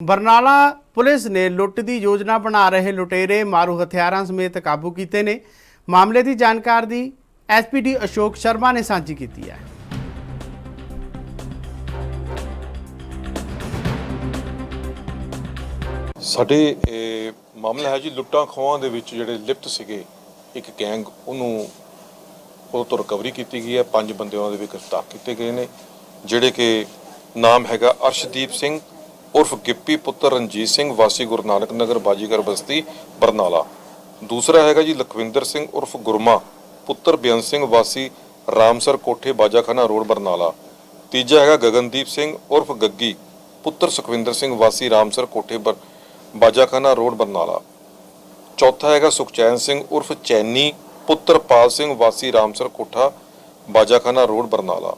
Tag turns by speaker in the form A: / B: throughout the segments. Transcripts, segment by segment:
A: Barnala police ਨੇ ਲੁੱਟ ਦੀ ਯੋਜਨਾ ਬਣਾ ਰਹੇ ਲੁਟੇਰੇ ਮਾਰੂ ਹਥਿਆਰਾਂ ਸਮੇਤ ਕਾਬੂ ਕੀਤੇ ਨੇ। ਮਾਮਲੇ ਦੀ ਜਾਣਕਾਰੀ ਐਸਪੀਡੀ ਅਸ਼ੋਕ ਸ਼ਰਮਾ ਨੇ ਸਾਂਝੀ ਕੀਤੀ ਹੈ।
B: ਸਾਡੇ, ਇਹ ਮਾਮਲਾ ਹੈ ਜੀ, ਲੁੱਟਾਂ ਖੋਹਾਂ ਦੇ ਵਿੱਚ ਜਿਹੜੇ ਲਿਪਤ ਸੀਗੇ, ਇੱਕ ਗੈਂਗ, ਉਹਨੂੰ ਉਹ ਤੋਂ ਰਿਕਵਰੀ ਕੀਤੀ ਗਈ ਹੈ। ਪੰਜ ਬੰਦੇ ਉਹਨਾਂ ਦੇ ਵੀ ਗ੍ਰਿਫਤਾਰ ਕੀਤੇ ਗਏ ਨੇ, ਜਿਹੜੇ ਕਿ ਨਾਮ ਹੈਗਾ ਅਰਸ਼ਦੀਪ ਸਿੰਘ ਉਰਫ ਗਿੱਪੀ ਪੁੱਤਰ ਰਣਜੀਤ ਸਿੰਘ, ਵਾਸੀ ਗੁਰੂ ਨਾਨਕ ਨਗਰ ਬਾਜੀਗਰ ਬਸਤੀ, ਬਰਨਾਲਾ। ਦੂਸਰਾ ਹੈਗਾ ਜੀ ਲਖਵਿੰਦਰ ਸਿੰਘ ਉਰਫ ਗੁਰਮਾ, ਪੁੱਤਰ ਬੇਅੰਤ ਸਿੰਘ, ਵਾਸੀ ਰਾਮਸਰ ਕੋਠੇ, ਬਾਜਾਖਾਨਾ ਰੋਡ, ਬਰਨਾਲਾ। ਤੀਜਾ ਹੈਗਾ ਗਗਨਦੀਪ ਸਿੰਘ ਉਰਫ ਗੱਗੀ, ਪੁੱਤਰ ਸੁਖਵਿੰਦਰ ਸਿੰਘ, ਵਾਸੀ ਰਾਮਸਰ ਕੋਠੇ, ਬਰ, ਬਾਜਾਖਾਨਾ ਰੋਡ, ਬਰਨਾਲਾ। ਚੌਥਾ ਹੈਗਾ ਸੁਖਚੈਨ ਸਿੰਘ ਉਰਫ ਚੈਨੀ, ਪੁੱਤਰ ਪਾਲ ਸਿੰਘ, ਵਾਸੀ ਰਾਮਸਰ ਕੋਠਾ, ਬਾਜਾਖਾਨਾ ਰੋਡ, ਬਰਨਾਲਾ।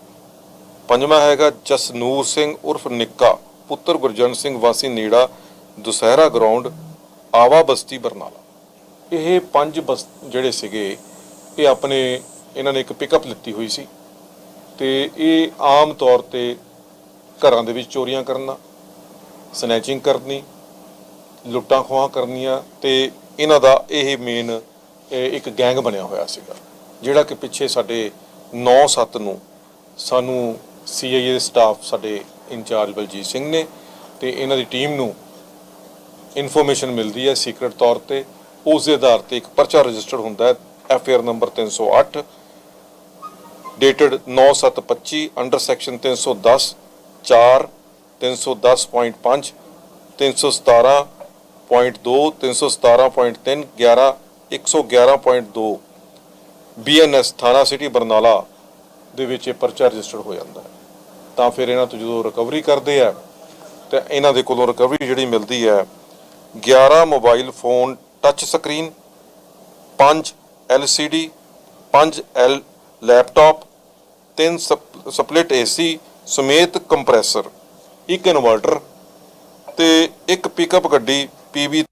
B: ਪੰਜਵਾਂ ਹੈਗਾ ਜਸਨੂਰ ਸਿੰਘ ਉਰਫ ਨਿੱਕਾ ਪੁੱਤਰ ਗੁਰਜਨ ਸਿੰਘ ਵਾਸੀ ਨੇੜਾ ਦੁਸਹਿਰਾ ਗਰਾਊਂਡ ਆਵਾ ਬਸਤੀ ਬਰਨਾਲਾ। ਇਹ ਪੰਜ ਬਸ ਜਿਹੜੇ ਸੀਗੇ, ਇਹ ਆਪਣੇ ਇਹਨਾਂ ਨੇ ਇੱਕ ਪਿਕਅਪ ਲਿੱਤੀ ਹੋਈ ਸੀ ਤੇ ਇਹ ਆਮ ਤੌਰ ਤੇ ਘਰਾਂ ਦੇ ਵਿੱਚ ਚੋਰੀਆਂ ਕਰਨਾ ਸਨੈਚਿੰਗ ਕਰਨੀ, ਲੁੱਟਾਂ ਖੋਹਾਂ ਕਰਨੀਆਂ ਤੇ ਇਹਨਾਂ ਦਾ ਇਹ ਮੇਨ ਇੱਕ ਗੈਂਗ ਬਣਿਆ ਹੋਇਆ ਸੀਗਾ, ਜਿਹੜਾ ਕਿ ਪਿੱਛੇ ਸਾਡੇ 9-7 ਨੂੰ ਸਾਨੂੰ ਸੀਆਈਏ ਦੇ ਸਟਾਫ ਸਾਡੇ ਇੰਚਾਰਜ ਬਲਜੀਤ ਸਿੰਘ ਨੇ ਤੇ ਇਹਨਾਂ ਦੀ ਟੀਮ ਨੂੰ ਇਨਫੋਰਮੇਸ਼ਨ ਮਿਲਦੀ ਹੈ ਸੀਕ੍ਰੀਟ ਤੌਰ ਤੇ। ਉਸ ਦੇ ਆਧਾਰ ਤੇ ਇੱਕ ਪਰਚਾ ਰਜਿਸਟਰਡ ਹੁੰਦਾ ਹੈ FR number 308 dated 9725 under section 310 4 310.5 317.2 317.3 11 111.2 BNS ਥਾਣਾ ਸਿਟੀ ਬਰਨਾਲਾ ਦੇ ਵਿੱਚ ਇਹ ਪਰਚਾ ਰਜਿਸਟਰਡ ਹੋ ਜਾਂਦਾ ਹੈ। ਤਾਂ ਫਿਰ ਇਹਨਾਂ ਤੋਂ ਜਦੋਂ ਰਿਕਵਰੀ ਕਰਦੇ ਆ, ਤੇ ਇਹਨਾਂ ਦੇ ਕੋਲੋਂ ਰਿਕਵਰੀ ਜਿਹੜੀ ਮਿਲਦੀ ਹੈ 11 mobile phone touch screen 5 LCD 5 L laptop 3 split AC ਸਮੇਤ ਕੰਪਰੈਸਰ ਇੱਕ ਇਨਵਰਟਰ ਤੇ ਇੱਕ ਪਿਕਅਪ ਗੱਡੀ PB